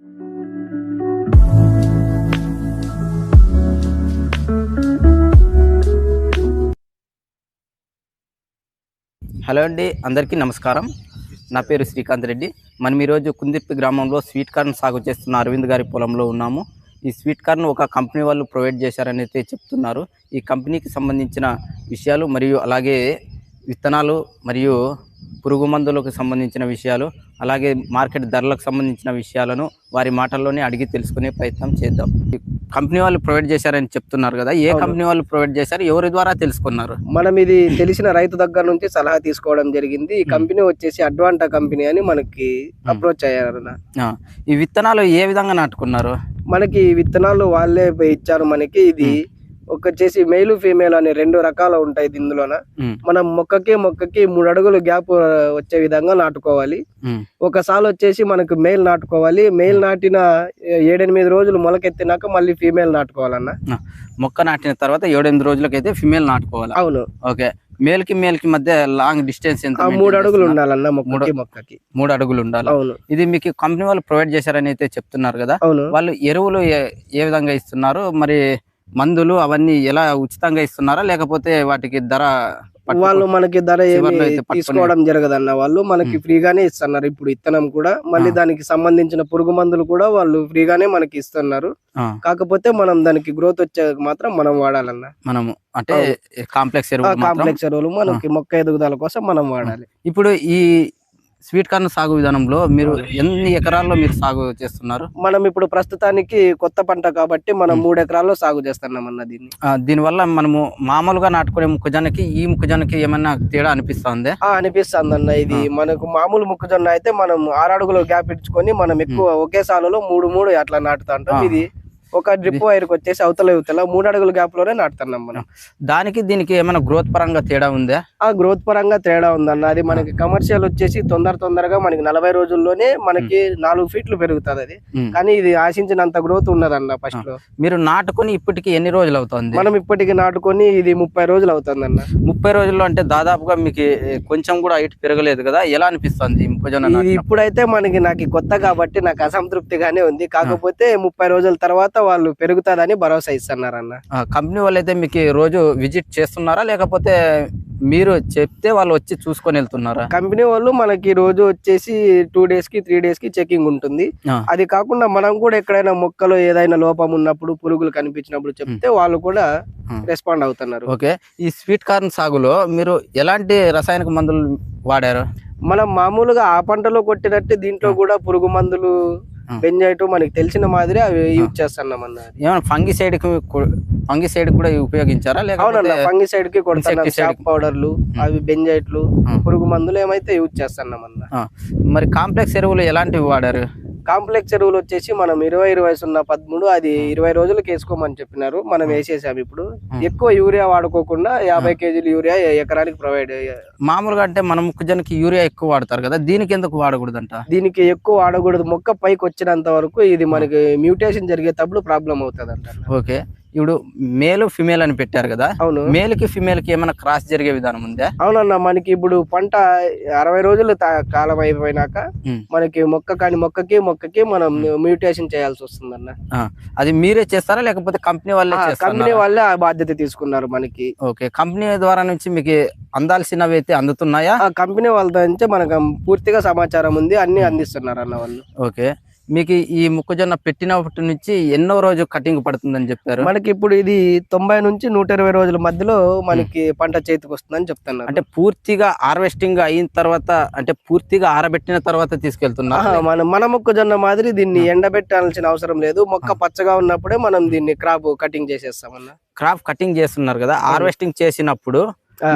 Hello అండి అందరికీ నమస్కారం. నా పేరు శ్రీకాంత్ రెడ్డి. మనం ఈరోజు కుందిర్పి గ్రామంలో స్వీట్ కార్న్ సాగు చేస్తున్న అరవింద్ గారి పొలంలో ఉన్నాము. ఈ స్వీట్ కార్న్ ఒక కంపెనీ వాళ్ళు ప్రొవైడ్ చేశారని అయితే చెప్తున్నారు. ఈ కంపెనీకి సంబంధించిన విషయాలు మరియు అలాగే విత్తనాలు మరియు పురుగు మందులకు సంబంధించిన విషయాలు అలాగే మార్కెట్ ధరలకు సంబంధించిన విషయాలను వారి మాటల్లోనే అడిగి తెలుసుకునే ప్రయత్నం చేద్దాం. కంపెనీ వాళ్ళు ప్రొవైడ్ చేశారని చెప్తున్నారు కదా ఏ. కంపెనీ వాళ్ళు ప్రొవైడ్ చేశారు ఎవరి ద్వారా తెలుసుకున్నారు? మనం ఇది తెలిసిన రైతు దగ్గర నుంచి సలహా తీసుకోవడం జరిగింది. ఈ కంపెనీ వచ్చేసి అడ్వాంటా కంపెనీ అని మనకి అప్రోచ్ అయ్యారు ఈ విత్తనాలు ఏ విధంగా నాటుకున్నారు? మనకి ఈ విత్తనాలు వాళ్ళే ఇచ్చారు మనకి. ఇది వచ్చేసి మెయిల్ ఫీమేల్ అనే రెండు రకాలు ఉంటాయి ఇందులోన. మనం మొక్కకి మొక్కకి మూడు అడుగులు గ్యాప్ వచ్చే విధంగా నాటుకోవాలి. ఒకసారి వచ్చేసి మనకు మెయిల్ నాటుకోవాలి. మెయిల్ నాటిన ఏడెనిమిది రోజులు మొలకెత్తినాక మళ్ళీ ఫీమేల్ నాటుకోవాలన్న. మొక్క నాటిన తర్వాత ఏడెనిమిది రోజులకైతే ఫిమేల్ నాటుకోవాలి? అవును. ఓకే. మేల్కి మేల్కి మధ్య లాంగ్ డిస్టెన్స్ ఎంత మూడు అడుగులు? ఉండాలన్న మొక్కకి మొక్కకి. మూడు అడుగులు ఉండాలి? అవును. ఇది మీకు కంపెనీ వాళ్ళు ప్రొవైడ్ చేశారని అయితే చెప్తున్నారు కదా? అవును. వాళ్ళు ఎరువులు ఏ విధంగా ఇస్తున్నారు? మరి మందులు అవన్నీ ఎలా ఉచితంగా ఇస్తున్నారా? లేకపోతే వాటికి ధర వాళ్ళు మనకి ధర ఏమి తీసుకోవడం జరగదన్న వాళ్ళు మనకి. ఫ్రీగానే ఇస్తున్నారు. ఇప్పుడు ఇత్తనం కూడా మళ్ళీ. దానికి సంబంధించిన పురుగు మందులు కూడా వాళ్ళు ఫ్రీగానే మనకి ఇస్తున్నారు. కాకపోతే మనం దానికి గ్రోత్ వచ్చే మాత్రం మనం వాడాలన్న. మనము అంటే కాంప్లెక్స్ కాంప్లెక్స్ ఎరువులు మనకి మొక్క ఎదుగుదల కోసం మనం వాడాలి. ఇప్పుడు ఈ స్వీట్ కార్న్ సాగు విధానంలో మీరు ఎన్ని ఎకరాల్లో మీరు సాగు చేస్తున్నారు? మనం ఇప్పుడు ప్రస్తుతానికి కొత్త పంట కాబట్టి మనం. మూడు ఎకరాల్లో సాగు చేస్తున్నాం అన్న దీన్ని దీనివల్ల మనము మామూలుగా నాటుకునే మొక్కజొన్నకి ఈ మొక్కజొన్నకి ఏమన్నా తేడా అనిపిస్తుంది? ఆ అనిపిస్తుంది అన్న ఇది మనకు మామూలు మొక్కజొన్న అయితే మనం ఆరు అడుగులు గ్యాప్ ఇచ్చుకొని మనం ఎక్కువ ఒకే సాలలో మూడు మూడు అట్లా నాటుతా ఉంటాం. ఇది ఒక డ్రిప్ వైర్కి వచ్చేసి అవతల ఇవతల మూడు అడుగుల గ్యాప్లోనే నాటుతున్నాం మనం. దానికి దీనికి ఏమైనా గ్రోత్ పరంగా తేడా ఉందా? ఆ గ్రోత్ పరంగా తేడా ఉందన్న. అది మనకి కమర్షియల్ వచ్చేసి తొందర తొందరగా మనకి నలభై రోజుల్లోనే మనకి నాలుగు ఫీట్లు పెరుగుతుంది అది. కానీ ఇది ఆశించినంత గ్రోత్ ఉన్నదన్న ఫస్ట్లో. మీరు నాటుకొని ఇప్పటికి ఎన్ని రోజులు అవుతుంది? మనం ఇప్పటికి నాటుకొని ఇది ముప్పై రోజులు అవుతుందన్న. ముప్పై రోజుల్లో అంటే దాదాపుగా మీకు కొంచెం కూడా హైట్ పెరగలేదు కదా? ఎలా అనిపిస్తుంది మొక్కజొన్న? ఇప్పుడైతే మనకి నాకు కొత్త కాబట్టి నాకు అసంతృప్తిగానే ఉంది. కాకపోతే ముప్పై రోజుల తర్వాత వాళ్ళు పెరుగుతాదని భరోసా ఇస్తున్నారన్న. కంపెనీ వాళ్ళు అయితే మీకు రోజు విజిట్ చేస్తున్నారా? లేకపోతే మీరు చెప్తే వాళ్ళు వచ్చి చూసుకొని వెళ్తున్నారా? కంపెనీ వాళ్ళు మనకి రోజు వచ్చేసి టూ డేస్కి త్రీ డేస్కి చెకింగ్ ఉంటుంది. అది కాకుండా మనం కూడా ఎక్కడైనా మొక్కలో ఏదైనా లోపం ఉన్నప్పుడు పురుగులు కనిపించినప్పుడు చెప్తే వాళ్ళు కూడా. రెస్పాండ్ అవుతున్నారు. ఓకే. ఈ స్వీట్ కార్న్ సాగులో మీరు ఎలాంటి రసాయనిక మందులు వాడారు? మనం మామూలుగా ఆ పంటలో కొట్టినట్టు దీంట్లో కూడా పురుగు మందులు. బెంజైట్ మనకి తెలిసిన మాదిరి అవి యూజ్ చేస్తున్నాం అన్న ఏమైనా ఫంగిసైడ్ ఫంగిసైడ్ కూడా ఉపయోగించారా? అవునన్న లేకపోతే ఫంగిసైడ్కి కొడుతున్నాం Insecticide. షాప్ పౌడర్లు అవి బెంజైట్లు. పురుగు మందులు ఏమైతే యూజ్ చేస్తున్నాం అన్న. ఆ, మరి కాంప్లెక్స్ ఎరువులు ఎలాంటివి వాడారు? కాంప్లెక్స్ ఎరువులు వచ్చేసి మనం ఇరవై ఇరవై సున్నా పదమూడు అది ఇరవై రోజులకి వేసుకోమని చెప్పినారు. మనం వేసేసాం ఇప్పుడు. ఎక్కువ యూరియా వాడుకోకుండా యాభై కేజీలు యూరియా ఎకరానికి ప్రొవైడ్ మామూలుగా అంటే మనం మొక్కజొన్నకి యూరియా ఎక్కువ వాడతారు కదా దీనికి ఎందుకు వాడకూడదంట? దీనికి ఎక్కువ వాడకూడదు. మొక్క పైకి వచ్చినంత వరకు ఇది మనకి మ్యూటేషన్ జరిగేటప్పుడు ప్రాబ్లం అవుతుంది అంట ఓకే. ఇప్పుడు మేలు ఫిమేల్ అని పెట్టారు కదా. అవును. మేల్కి ఫిమేల్కి ఏమైనా క్రాస్ జరిగే విధానం ఉందా? అవునన్న మనకి ఇప్పుడు పంట అరవై రోజులు కాలం అయిపోయినాక. మనకి మొక్క కాని మొక్కకి మొక్కకి మనం మ్యూటేషన్ చేయాల్సి వస్తుందన్న. అది మీరే చేస్తారా? లేకపోతే కంపెనీ వాళ్ళే కంపెనీ వాళ్ళే ఆ బాధ్యత తీసుకున్నారు మనకి. ఓకే కంపెనీ ద్వారా నుంచి మీకు అందాల్సినవి అయితే అందుతున్నాయా? ఆ కంపెనీ వాళ్ళతో నుంచి మనకు పూర్తిగా సమాచారం ఉంది అన్ని అందిస్తున్నారు అన్న వాళ్ళు. ఓకే. మీకు ఈ మొక్కజొన్న పెట్టినప్పటి నుంచి ఎన్నో రోజు కటింగ్ పడుతుందని చెప్పారు మనకి ఇప్పుడు ఇది తొంభై నుంచి నూట ఇరవై రోజుల మధ్యలో మనకి పంట చేతికి వస్తుందని చెప్తున్నారు. అంటే పూర్తిగా హార్వెస్టింగ్ అయిన తర్వాత అంటే పూర్తిగా ఆరబెట్టిన తర్వాత తీసుకెళ్తున్నారు. ఆహా, మనం మన మొక్కజొన్న మాదిరి దీన్ని ఎండబెట్టాల్సిన అవసరం లేదు. మొక్క పచ్చగా ఉన్నప్పుడే మనం దీన్ని క్రాప్ కటింగ్ చేసేస్తామన్న. క్రాప్ కటింగ్ చేస్తున్నారు కదా హార్వెస్టింగ్ చేసినప్పుడు.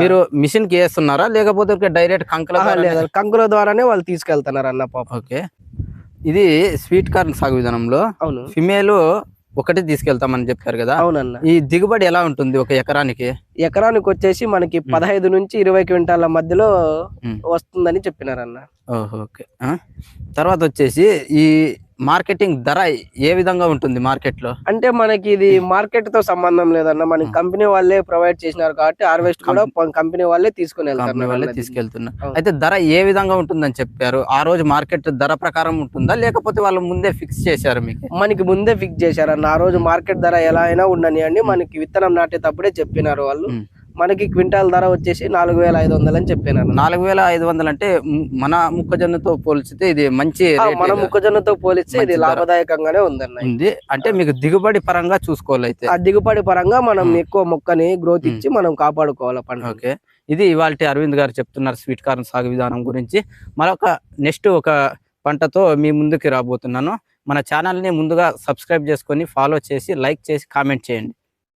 మీరు మిషన్కి వేస్తున్నారా? లేకపోతే డైరెక్ట్ కంకల కంకుల ద్వారానే వాళ్ళు తీసుకెళ్తున్నారు అన్న పాప. ఓకే. ఇది స్వీట్ కార్న్ సాగు విధానంలో అవును. ఫిమేల్ ఒకటి తీసుకెళ్తామని చెప్పారు కదా. అవునన్న. ఈ దిగుబడి ఎలా ఉంటుంది ఒక ఎకరానికి? ఎకరానికి వచ్చేసి మనకి పదహైదు నుంచి ఇరవై క్వింటాల మధ్యలో. వస్తుందని చెప్పినారన్న. ఓహో ఓకే. ఆ? తర్వాత వచ్చేసి ఈ మార్కెటింగ్ ధర ఏ విధంగా ఉంటుంది మార్కెట్లో అంటే మనకి ఇది మార్కెట్తో సంబంధం లేదన్న మనకి కంపెనీ వాళ్ళే ప్రొవైడ్ చేసినారు కాబట్టి హార్వెస్ట్ కూడా కంపెనీ వాళ్ళే తీసుకుని కంపెనీ వెళ్తారు వాళ్ళే. తీసుకెళ్తున్నారు. అయితే ధర ఏ విధంగా ఉంటుందని చెప్పారు? ఆ రోజు మార్కెట్ ధర ప్రకారం ఉంటుందా? లేకపోతే వాళ్ళు ముందే ఫిక్స్ చేశారు మీకు? మనకి ముందే ఫిక్స్ చేశారన్న ఆ రోజు మార్కెట్ ధర ఎలా అయినా ఉండని అండి మనకి విత్తనం నాటేటప్పుడే చెప్పినారు వాళ్ళు. మనకి క్వింటాల్ ధర వచ్చేసి నాలుగు వేల ఐదు వందలు అని చెప్పినారు నాలుగు వేల ఐదు వందలు అంటే మన మొక్కజొన్నతో పోల్చితే ఇది మంచి మన మొక్కజొన్నతో పోలిస్తే ఇది. లాభదాయకంగానే ఉందన్న. ఉంది. అంటే మీకు దిగుబడి పరంగా చూసుకోవాలి అయితే. ఆ దిగుబడి పరంగా మనం. ఎక్కువ మొక్కని గ్రోత్ ఇచ్చి మనం కాపాడుకోవాలి పంట. ఓకే. ఇది ఇవాళ అరవింద్ గారు చెప్తున్నారు స్వీట్ కార్న్ సాగు విధానం గురించి. మరొక నెక్స్ట్ ఒక పంటతో మీ ముందుకి రాబోతున్నాను. మన ఛానల్ని ముందుగా సబ్స్క్రైబ్ చేసుకొని ఫాలో చేసి లైక్ చేసి కామెంట్ చేయండి.